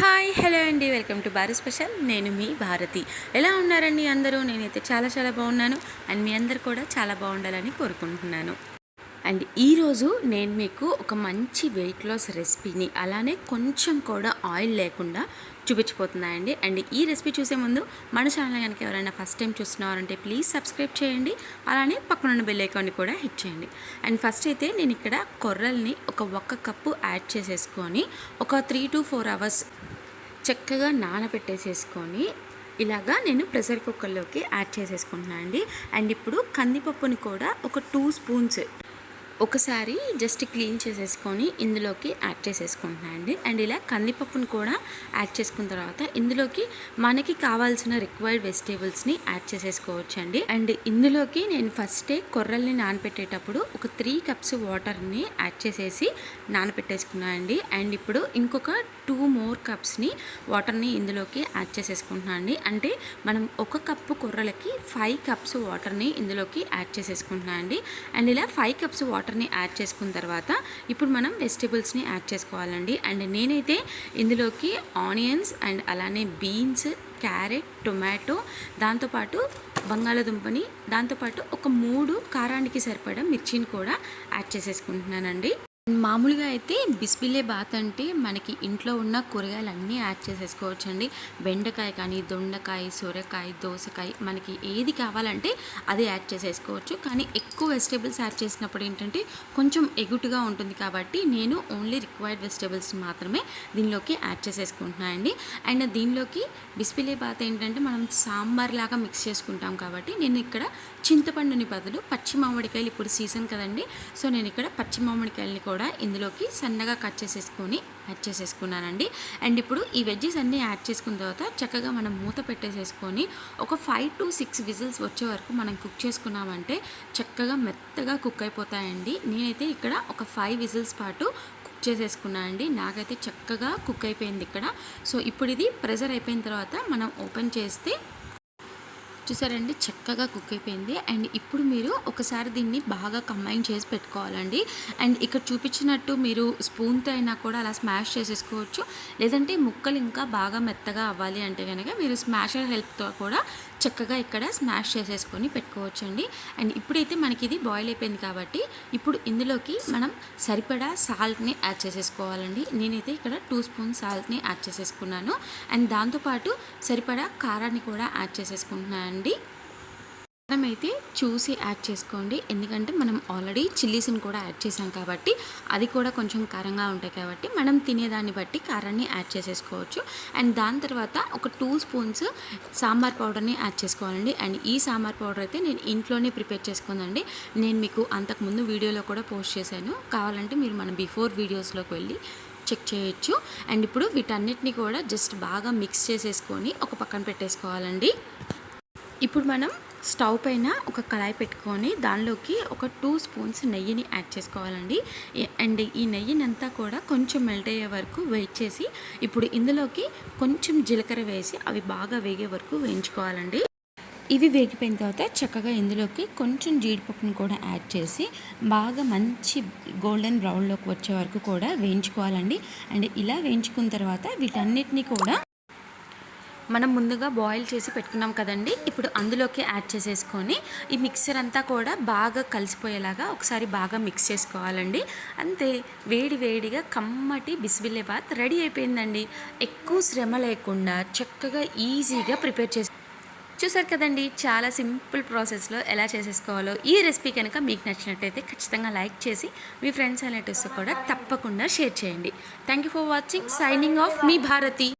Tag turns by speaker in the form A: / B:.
A: Hi hello అండి. Welcome to Bharat special. నేను మీ భారతి. ఎలా ఉన్నారండి అందరూ? నేనైతే చాలా చాలా బాగున్నాను. అండ్ మీ అందరు కూడా చాలా బాగుండాలని కోరుకుంటున్నాను. అండ్ ఈరోజు నేను మీకు ఒక మంచి వెయిట్ లాస్ రెసిపీని అలానే కొంచెం కూడా ఆయిల్ లేకుండా చూపించిపోతున్నాయండి అండ్ ఈ రెసిపీ చూసే ముందు మన ఛానల్ కనుక ఎవరైనా ఫస్ట్ టైం చూస్తున్నారంటే ప్లీజ్ సబ్స్క్రైబ్ చేయండి. అలానే పక్కనున్న బెల్ ఐకాన్ని కూడా హిట్ చేయండి. అండ్ ఫస్ట్ అయితే నేను ఇక్కడ కొర్రల్ని ఒక ఒక్క కప్పు యాడ్ చేసేసుకొని ఒక త్రీ టు ఫోర్ అవర్స్ చక్కగా నానబెట్టేసేసుకొని ఇలాగా నేను ప్రెషర్ కుక్కర్లోకి యాడ్ చేసేసుకుంటున్నాను అండి అండ్ ఇప్పుడు కందిపప్పుని కూడా ఒక టూ స్పూన్స్ ఒకసారి జస్ట్ క్లీన్ చేసేసుకొని ఇందులోకి యాడ్ చేసేసుకుంటున్నాను అండి. అండ్ ఇలా కందిపప్పును కూడా యాడ్ చేసుకున్న తర్వాత ఇందులోకి మనకి కావాల్సిన రిక్వైర్డ్ వెజిటేబుల్స్ని యాడ్ చేసేసుకోవచ్చు అండి. అండ్ ఇందులోకి నేను ఫస్టే కొర్రల్ని నానబెట్టేటప్పుడు ఒక త్రీ కప్స్ వాటర్ని యాడ్ చేసేసి నానబెట్టేసుకున్నాను అండి. అండ్ ఇప్పుడు ఇంకొక టూ మోర్ కప్స్ని వాటర్ని ఇందులోకి యాడ్ చేసేసుకుంటున్నాను అండి. అంటే మనం ఒక కప్పు కొర్రలకి ఫైవ్ కప్స్ వాటర్ని ఇందులోకి యాడ్ చేసేసుకుంటున్నాను అండి. అండ్ ఇలా ఫైవ్ కప్స్ వాటర్ వాటర్ని యాడ్ చేసుకున్న తర్వాత ఇప్పుడు మనం వెజిటేబుల్స్ని యాడ్ చేసుకోవాలండి. అండ్ నేనైతే ఇందులోకి ఆనియన్స్ అండ్ అలానే బీన్స్ క్యారెట్ టొమాటో దాంతోపాటు బంగాళాదుంపని దాంతోపాటు ఒక మూడు కారానికి సరిపడా మిర్చిని కూడా యాడ్ చేసేసుకుంటున్నానండి. మామూలుగా అయితే బిస్బిలే బాత్ అంటే మనకి ఇంట్లో ఉన్న కూరగాయలు అన్నీ యాడ్ చేసేసుకోవచ్చండి. బెండకాయ కానీ దొండకాయ సొరకాయ దోసకాయ మనకి ఏది కావాలంటే అది యాడ్ చేసేసుకోవచ్చు. కానీ ఎక్కువ వెజిటేబుల్స్ యాడ్ చేసినప్పుడు ఏంటంటే కొంచెం ఎగుటుగా ఉంటుంది కాబట్టి నేను ఓన్లీ రిక్వైర్డ్ వెజిటేబుల్స్ మాత్రమే దీనిలోకి యాడ్ చేసేసుకుంటున్నానండి. అండ్ దీనిలోకి బిస్బిలే బాత్ ఏంటంటే మనం సాంబార్ లాగా మిక్స్ చేసుకుంటాం కాబట్టి నేను ఇక్కడ చింతపండుని బదులు పచ్చి మామిడికాయలు ఇప్పుడు సీజన్ కదండి. సో నేను ఇక్కడ పచ్చి మామిడికాయలని కూడా ఇందులోకి సన్నగా కట్ చేసేసుకొని యాడ్ చేసేసుకున్నానండి. అండ్ ఇప్పుడు ఈ వెజ్జెస్ అన్నీ యాడ్ చేసుకున్న తర్వాత చక్కగా మనం మూత పెట్టేసేసుకొని ఒక ఫైవ్ టు సిక్స్ విజిల్స్ వచ్చే వరకు మనం కుక్ చేసుకున్నామంటే చక్కగా మెత్తగా కుక్ అయిపోతాయండి. నేనైతే ఇక్కడ ఒక ఫైవ్ విజిల్స్ పాటు కుక్ చేసేసుకున్నానండి. నాకైతే చక్కగా కుక్ అయిపోయింది ఇక్కడ. సో ఇప్పుడు ఇది ప్రెజర్ అయిపోయిన తర్వాత మనం ఓపెన్ చేస్తే చూసారండి చక్కగా కుక్ అయిపోయింది. అండ్ ఇప్పుడు మీరు ఒకసారి దీన్ని బాగా కంబైన్ చేసి పెట్టుకోవాలండి. అండ్ ఇక్కడ చూపించినట్టు మీరు స్పూన్తో అయినా కూడా అలా స్మాష్ చేసేసుకోవచ్చు. లేదంటే ముక్కలు ఇంకా బాగా మెత్తగా అవ్వాలి అంటే కనుక మీరు స్మాషర్ హెల్ప్తో కూడా చక్కగా ఇక్కడ స్మాష్ చేసేసుకొని పెట్టుకోవచ్చండి. అండ్ ఇప్పుడైతే మనకి ఇది బాయిల్ అయిపోయింది కాబట్టి ఇప్పుడు ఇందులోకి మనం సరిపడా సాల్ట్ని యాడ్ చేసేసుకోవాలండి. నేనైతే ఇక్కడ టూ స్పూన్ సాల్ట్ని యాడ్ చేసేసుకున్నాను. అండ్ దాంతోపాటు సరిపడా కారాన్ని కూడా యాడ్ చేసేసుకుంటున్నాను అండి కారం అయితే చూసి యాడ్ చేసుకోండి. ఎందుకంటే మనం ఆల్రెడీ చిల్లీస్ని కూడా యాడ్ చేసాం కాబట్టి అది కూడా కొంచెం కారంగా ఉంటాయి కాబట్టి మనం తినేదాన్ని బట్టి కారాన్ని యాడ్ చేసేసుకోవచ్చు. అండ్ దాని తర్వాత ఒక టూ స్పూన్స్ సాంబార్ పౌడర్ని యాడ్ చేసుకోవాలండి. అండ్ ఈ సాంబార్ పౌడర్ అయితే నేను ఇంట్లోనే ప్రిపేర్ చేసుకుందండి నేను మీకు అంతకుముందు వీడియోలో కూడా పోస్ట్ చేశాను. కావాలంటే మీరు మన బిఫోర్ వీడియోస్లోకి వెళ్ళి చెక్ చేయొచ్చు. అండ్ ఇప్పుడు వీటన్నిటిని కూడా జస్ట్ బాగా మిక్స్ చేసేసుకొని ఒక పక్కన పెట్టేసుకోవాలండి. ఇప్పుడు మనం స్టవ్ పైన ఒక కళాయి పెట్టుకొని దానిలోకి ఒక టూ స్పూన్స్ నెయ్యిని యాడ్ చేసుకోవాలండి. అండ్ ఈ నెయ్యిని అంతా కూడా కొంచెం మెల్ట్ అయ్యే వరకు వెయిట్ చేసి ఇప్పుడు ఇందులోకి కొంచెం జీలకర్ర వేసి అవి బాగా వేగే వరకు వేయించుకోవాలండి. ఇవి వేగిపోయిన తర్వాత చక్కగా ఇందులోకి కొంచెం జీడిపప్పును కూడా యాడ్ చేసి బాగా మంచి గోల్డెన్ బ్రౌన్లోకి వచ్చే వరకు కూడా వేయించుకోవాలండి. అండ్ ఇలా వేయించుకున్న తర్వాత వీటన్నిటిని కూడా మనం ముందుగా బాయిల్ చేసి పెట్టుకున్నాం కదండి. ఇప్పుడు అందులోకి యాడ్ చేసేసుకొని ఈ మిక్సర్ అంతా కూడా బాగా కలిసిపోయేలాగా ఒకసారి బాగా మిక్స్ చేసుకోవాలండి. అంతే వేడి వేడిగా కమ్మటి బిస్బిల్లే బాత్ రెడీ అయిపోయిందండి. ఎక్కువ శ్రమ లేకుండా చక్కగా ఈజీగా ప్రిపేర్ చేసి చూసారు కదండి చాలా సింపుల్ ప్రాసెస్లో ఎలా చేసేసుకోవాలో. ఈ రెసిపీ కనుక మీకు నచ్చినట్టయితే ఖచ్చితంగా లైక్ చేసి మీ ఫ్రెండ్స్ అనేటివ్స్ కూడా తప్పకుండా షేర్ చేయండి. Thank you for watching signing off me Bharati.